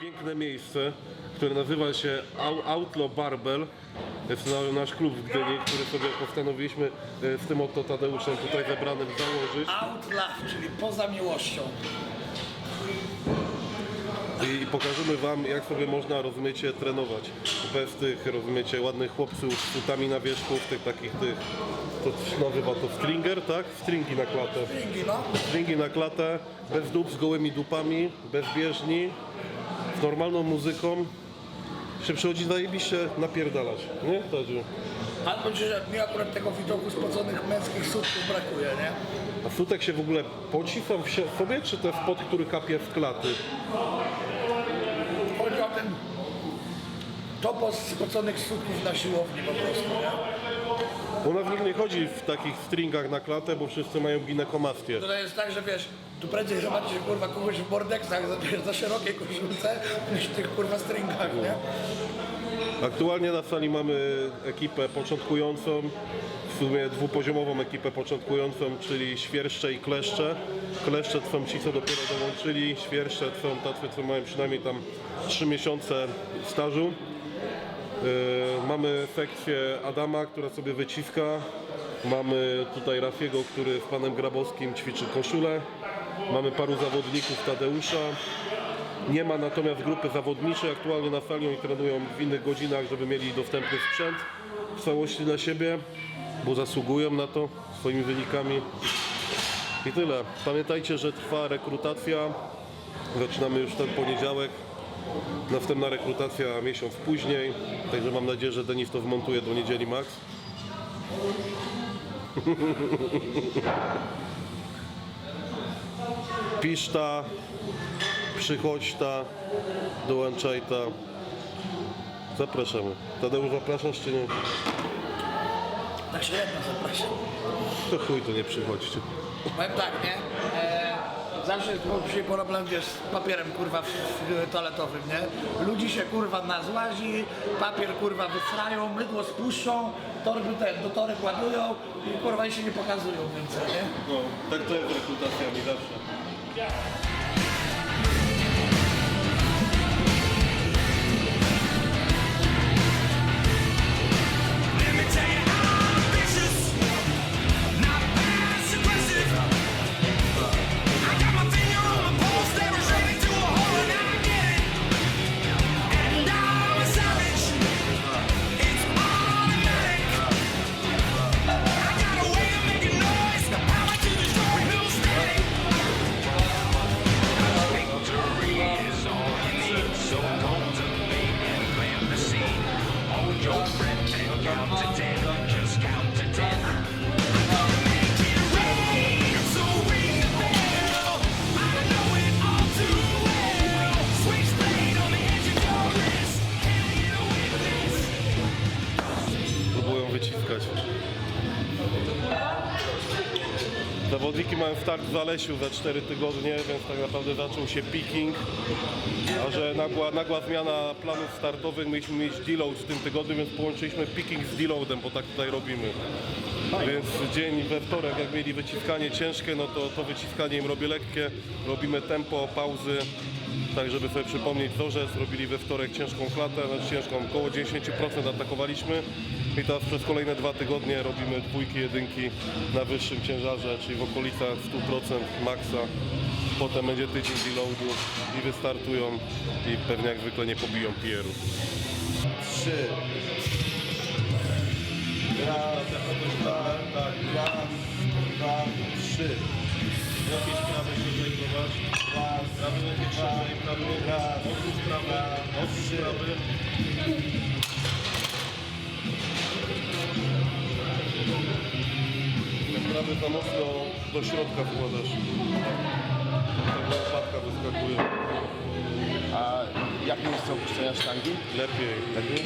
piękne miejsce, które nazywa się Outlaw Barbell. Jest na- nasz klub w Gdyni, który sobie postanowiliśmy e, z tym oto Tadeuszem tutaj zebranym założyć. Out love, czyli poza miłością. I pokażemy wam, jak sobie można, rozumiecie, trenować. Bez tych, rozumiecie, ładnych chłopców z sutami na wierzchu, w tych takich tych, to nazywa to stringer, tak? Stringi na klatę. Ringi, no. Stringi na klatę, bez dup, z gołymi dupami, bez bieżni, z normalną muzyką. Się przychodzi zajebiście napierdalać, nie? Tadziu? Ci, że mi akurat tego widoku spoconych męskich sutków brakuje, nie? A sutek się w ogóle poci sam w sie- sobie, czy jest pot, który kapie w klaty? Chodzi o ten topos spoconych sutków na siłowni po prostu, nie? U nas nikt nie chodzi w takich stringach na klatę, bo wszyscy mają ginekomastię. To jest tak, że wiesz, tu prędzej zobaczysz kurwa kogoś w bordeksach za, wiesz, za szerokiej koszulce niż w tych kurwa stringach, nie? Aktualnie na sali mamy ekipę początkującą, w sumie dwupoziomową ekipę początkującą, czyli świerszcze i kleszcze. Kleszcze to są ci, co dopiero dołączyli, świerszcze to są tacy, co mają przynajmniej tam 3 miesiące stażu. Yy, mamy sekcję Adama, która sobie wyciska. Mamy tutaj Rafiego, który z panem Grabowskim ćwiczy koszulę. Mamy paru zawodników Tadeusza. Nie ma natomiast grupy zawodniczej aktualnie na sali, oni trenują w innych godzinach, żeby mieli dostępny sprzęt w całości dla siebie, bo zasługują na to swoimi wynikami. I tyle. Pamiętajcie, że trwa rekrutacja. Zaczynamy już ten poniedziałek. Następna rekrutacja miesiąc później. Także mam nadzieję, że Denis to wmontuje do niedzieli max. Piszta, przychodź ta, dołączaj ta. Zapraszamy. Tadeusz, zapraszasz czy nie? Tak średnio zapraszam. To chuj, to nie przychodźcie. Powiem tak, nie? E, zawsze jest się problem, wiesz, z papierem kurwa toaletowym, nie? Ludzi się kurwa nazłazi, papier kurwa wysrają, mydło spuszczą, torby ten, do torek ładują i kurwa i się nie pokazują więcej, nie? No, tak to jest z rekrutacjami zawsze. Mają start w Zalesiu za 4 tygodnie, więc tak naprawdę zaczął się picking. A że nagła, nagła zmiana planów startowych, mieliśmy mieć deload w tym tygodniu, więc połączyliśmy picking z deloadem, bo tak tutaj robimy. Więc dzień we wtorek, jak mieli wyciskanie ciężkie, no to to wyciskanie im robię lekkie. Robimy tempo, pauzy, tak żeby sobie przypomnieć wzorzec. Robili we wtorek ciężką klatę, znaczy ciężką, około 10% atakowaliśmy. I teraz przez kolejne dwa tygodnie robimy dwójki, jedynki na wyższym ciężarze, czyli w okolicach 100% maksa. Potem będzie tydzień deloadu i wystartują i pewnie jak zwykle nie pobiją PR-u. Trzy. Raz, dwa, tak, raz, dwa, trzy. Jakieś prawe szerzej prowadź. Raz, Prawy będzie szerzej, prawy. raz, Odwróć prawy, odwróć trzy. prawy. Prawy za mocno do środka wkładasz. Tak na łopatka wyskakuje. Miejsce opuszczenia sztangi? Lepiej. Lepiej?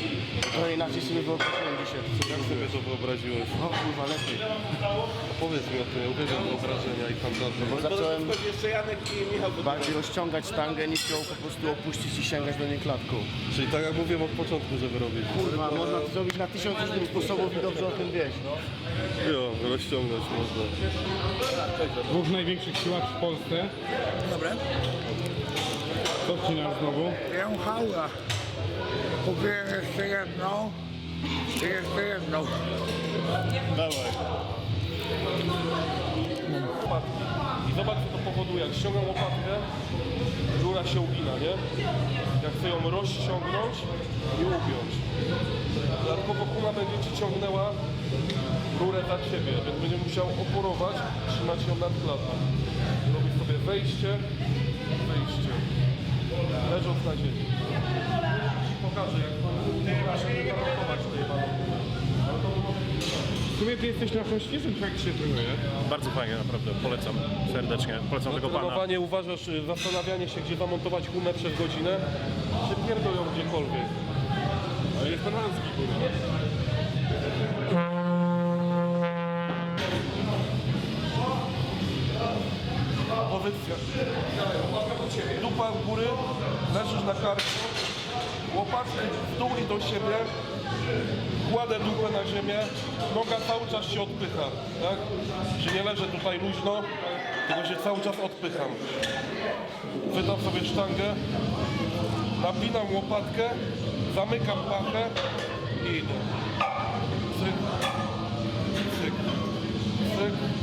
Trochę inaczej sobie wyobraziłem dzisiaj. Co Jak sobie to wyobraziłeś? O kurwa, lepiej. Powiedz mi o tym, ja uwielbiam wyobrażenia i fantazję. Zacząłem Jeszcze Janek i Michał bardziej rozciągać sztangę niż ją po prostu opuścić i sięgać do niej klatką. Czyli tak jak mówiłem od początku, żeby robić. Kurwa, można to zrobić na tysiąc różnych sposobów i dobrze o tym wiesz. No. Jo, rozciągnąć można. dwóch największych siłaczy w Polsce. Dobre. Co wcinasz znowu? Jem hałę. Kupiłem jeszcze jedną. I jeszcze jedną. Dawaj. łopatki. I zobacz co to powoduje. Jak ściągam łopatkę, rura się ugina, nie? Jak chcę ją rozciągnąć i ugiąć. Dodatkowo kuna będzie ci ciągnęła rurę za ciebie, więc będziesz musiał oporować, trzymać ją nad klatą. Robisz sobie wejście. Leżąc na ziemi. Ci pokażę jak to zamontować tej balony. W sumie ty jesteś na szczęśliwym jak się trenuje. Bardzo fajnie, naprawdę. Polecam serdecznie. Polecam tego pana. Trenowanie uważasz, y, zastanawianie się, gdzie zamontować gumę przez godzinę, czy pierdolą gdziekolwiek? Ale jest penalski, kurwa. Dupa w góry, leżysz na karku, łopatki w dół i do siebie, kładę dupę na ziemię, noga cały czas się odpycha, tak? Że nie leżę tutaj luźno, tylko się cały czas odpycham. Wydam sobie sztangę, napinam łopatkę, zamykam pachę i idę. Cyk, cyk, cyk,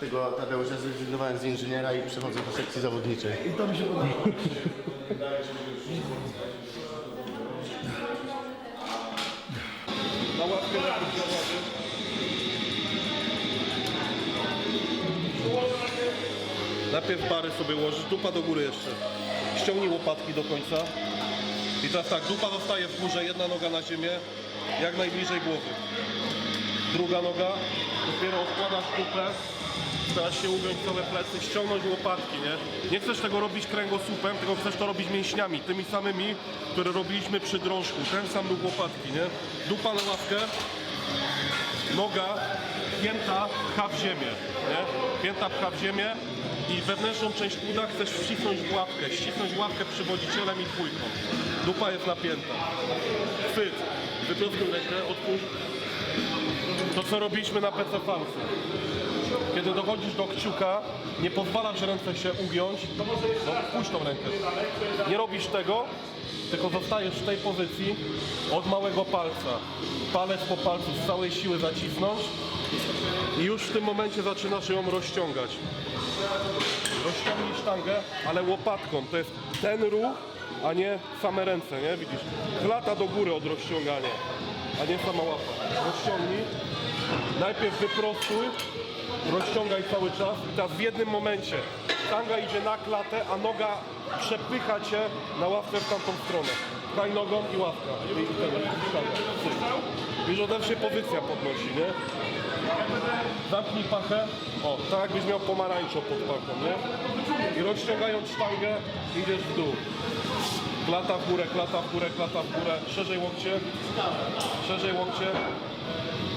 Dlatego Tadeusz, ja zrezygnowałem z inżyniera i przechodzę do sekcji zawodniczej. I to mi się podoba. Na łapkę na. Najpierw bary sobie łożysz, dupa do góry jeszcze. Ściągnij łopatki do końca. I teraz tak, dupa zostaje w górze, jedna noga na ziemię, jak najbliżej głowy. Druga noga, dopiero odkładasz dupę, starasz się ugiąć całe plecy, ściągnąć łopatki, nie? Nie chcesz tego robić kręgosłupem, tylko chcesz to robić mięśniami, tymi samymi, które robiliśmy przy drążku. Ten sam ruch łopatki, nie? Dupa na ławkę, noga, pięta pcha w ziemię, nie? Pięta pcha w ziemię i wewnętrzną część uda chcesz wcisnąć w łapkę, ścisnąć łapkę przywodzicielem i dwójką. Dupa jest napięta. Chwyt, wyprostuj rękę, odpuść. To co robiliśmy na PC Falsy. Kiedy dochodzisz do kciuka, nie pozwalasz ręce się ugiąć, no puść tą rękę. Nie robisz tego, tylko zostajesz w tej pozycji od małego palca. Palec po palcu z całej siły zacisnąć i już w tym momencie zaczynasz ją rozciągać. Rozciągnij sztangę, ale łopatką. To jest ten ruch, a nie same ręce, nie? Widzisz? Klata do góry od rozciągania, a nie sama łapa. Rozciągnij. Najpierw wyprostuj, rozciągaj cały czas i teraz w jednym momencie sztanga idzie na klatę, a noga przepycha cię na ławkę w tamtą stronę. Pchaj nogą i ławka. I i. Cyk. Już ode się pozycja podnosi, nie? Zamknij pachę. O, tak jakbyś miał pomarańczo pod pachą, nie? I rozciągając sztangę, idziesz w dół. Klata w górę, klata w górę, klata w górę. Szerzej łokcie. Szerzej łokcie.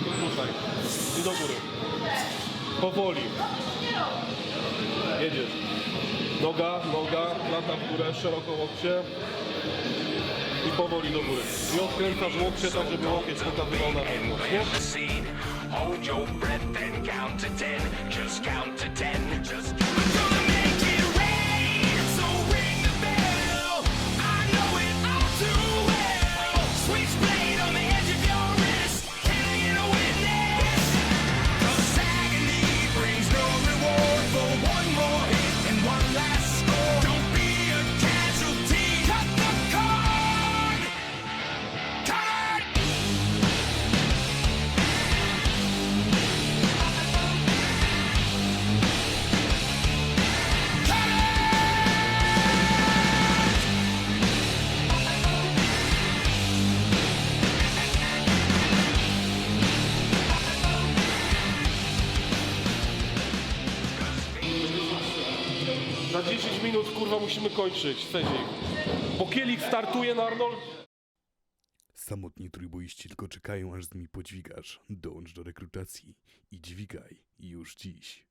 Tutaj. I do góry. Powoli. Jedziesz. Noga, noga, klata w górę, szeroko łokcie. I powoli do góry. I odkręcasz łokcie tak, żeby łokieć pokazywał na zewnątrz, nie? Za 10 minut kurwa musimy kończyć sezon. Bo Kielich startuje na Arnold. Samotni trójboiści tylko czekają, aż z nimi podźwigasz. Dołącz do rekrutacji i dźwigaj już dziś.